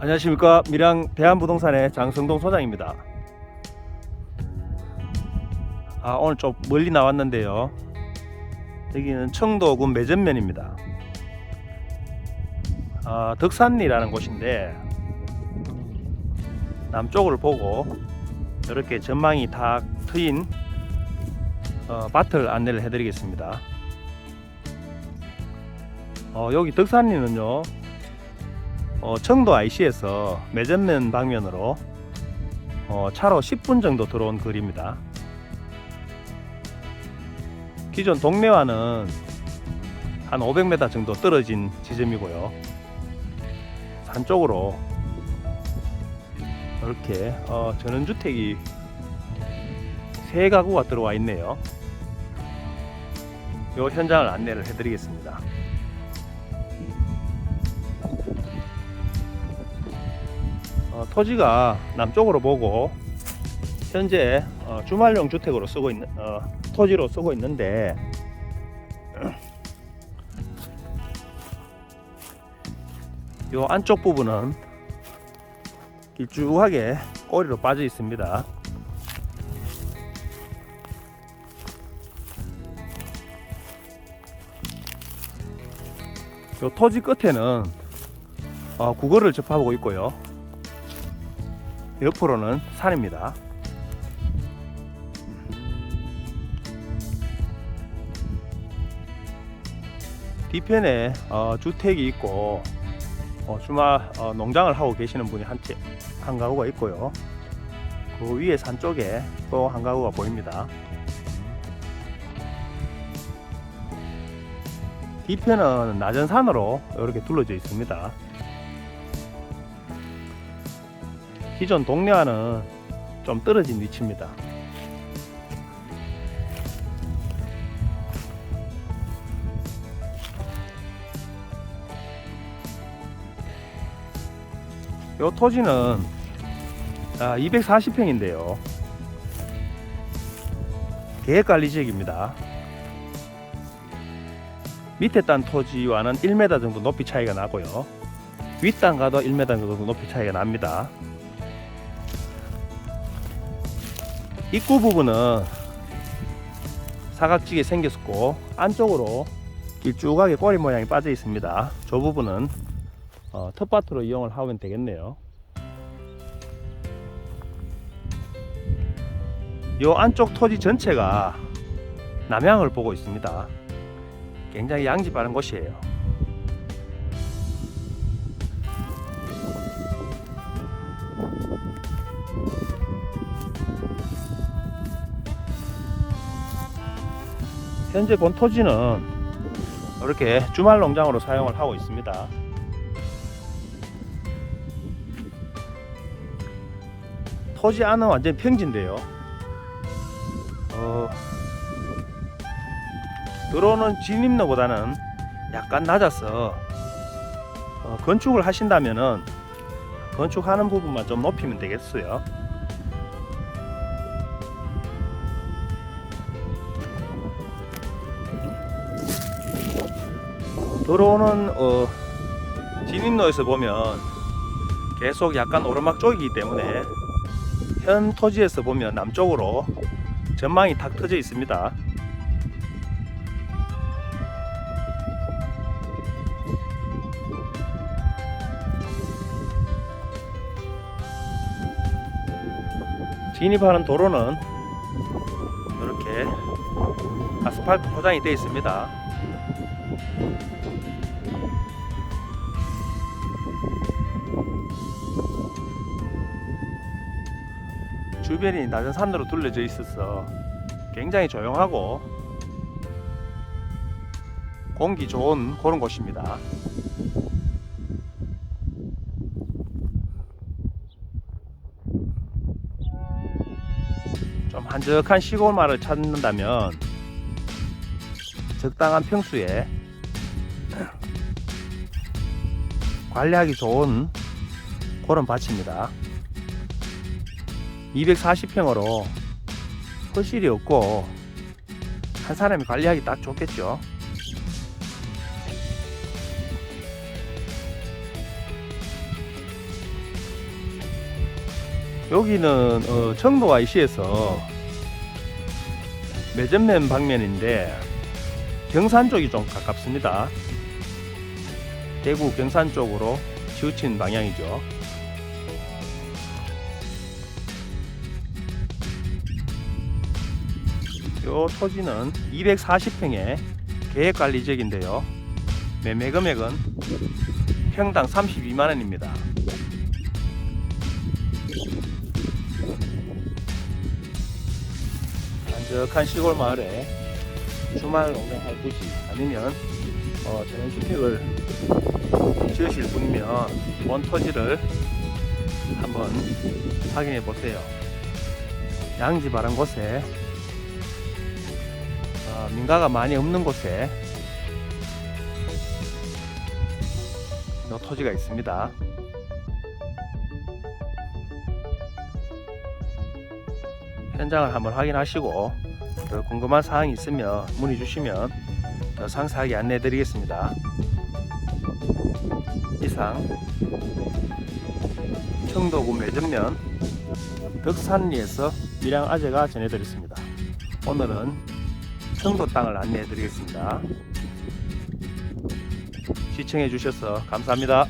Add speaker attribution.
Speaker 1: 안녕하십니까 밀양 대한부동산의 장성동 소장입니다. 아 오늘 좀 멀리 나왔는데요. 여기는 청도군 매전면입니다. 아, 덕산리라는 곳인데 남쪽을 보고 이렇게 전망이 다 트인 어, 밭을 안내를 해드리겠습니다. 어, 여기 덕산리는요 어, 청도 IC에서 매전면 방면으로 어, 차로 10분 정도 들어온 거리입니다. 기존 동네와는 한 500m 정도 떨어진 지점이고요. 산 쪽으로 이렇게 어, 전원주택이 세 가구가 들어와 있네요. 이 현장을 안내를 해드리겠습니다. 어, 토지가 남쪽으로 보고 현재 어, 주말용 주택으로 쓰고 있는 어, 토지로 쓰고 있는데 요 안쪽 부분은 길쭉하게 꼬리로 빠져 있습니다. 요 토지 끝에는 어, 국어를 접하고 있고요. 옆으로는 산입니다. 뒤편에 어, 주택이 있고 어, 주말 어, 농장을 하고 계시는 분이 한, 채, 한 가구가 있고요. 그 위에 산 쪽에 또 한 가구가 보입니다. 뒤편은 낮은 산으로 이렇게 둘러져 있습니다. 기존 동네와는 좀 떨어진 위치입니다. 요 토지는 아, 240평인데요. 계획관리 지역입니다. 밑에 땅 토지와는 1m 정도 높이 차이가 나고요. 윗땅 가도 1m 정도 높이 차이가 납니다. 입구 부분은 사각지게 생겼고 안쪽으로 길쭉하게 꼬리 모양이 빠져 있습니다. 저 부분은 어, 텃밭으로 이용을 하면 되겠네요. 이 안쪽 토지 전체가 남향을 보고 있습니다. 굉장히 양지 바른 곳이에요. 현재 본 토지는 이렇게 주말 농장으로 사용을 하고 있습니다. 토지 안은 완전 평지인데요. 어, 들어오는 진입로보다는 약간 낮아서 어, 건축을 하신다면은 건축하는 부분만 좀 높이면 되겠어요. 들어오는 어, 진입로에서 보면 계속 약간 오르막 쪽이기 때문에 현 토지에서 보면 남쪽으로 전망이 탁 트져 있습니다. 진입하는 도로는 이렇게 아스팔트 포장이 되어 있습니다. 주변이 낮은 산으로 둘러져 있어서 굉장히 조용하고 공기 좋은 그런 곳입니다. 좀 한적한 시골 마을을 찾는다면 적당한 평수에 관리하기 좋은 그런 밭입니다. 240평으로 허실이 없고 한 사람이 관리하기 딱 좋겠죠. 여기는 어, 청도 IC에서 매점면 방면인데 경산 쪽이 좀 가깝습니다. 대구 경산 쪽으로 치우친 방향이죠. 요 토지는 240평의 계획관리 지역인데요. 매매 금액은 평당 32만 원입니다. 한적한 시골 마을에 주말 농장 할 곳이 아니면 어, 저런 주택을 지으실 분이면 원 토지를 한번 확인해 보세요. 양지 바른 곳에 어, 민가가 많이 없는 곳에 이 토지가 있습니다. 현장을 한번 확인하시고 더 궁금한 사항이 있으면 문의 주시면 더 상세하게 안내해 드리겠습니다. 이상 청도구 매전면 덕산리에서 밀양 아재가 전해드렸습니다. 오늘은 청도 땅을 안내해 드리겠습니다. 시청해 주셔서 감사합니다.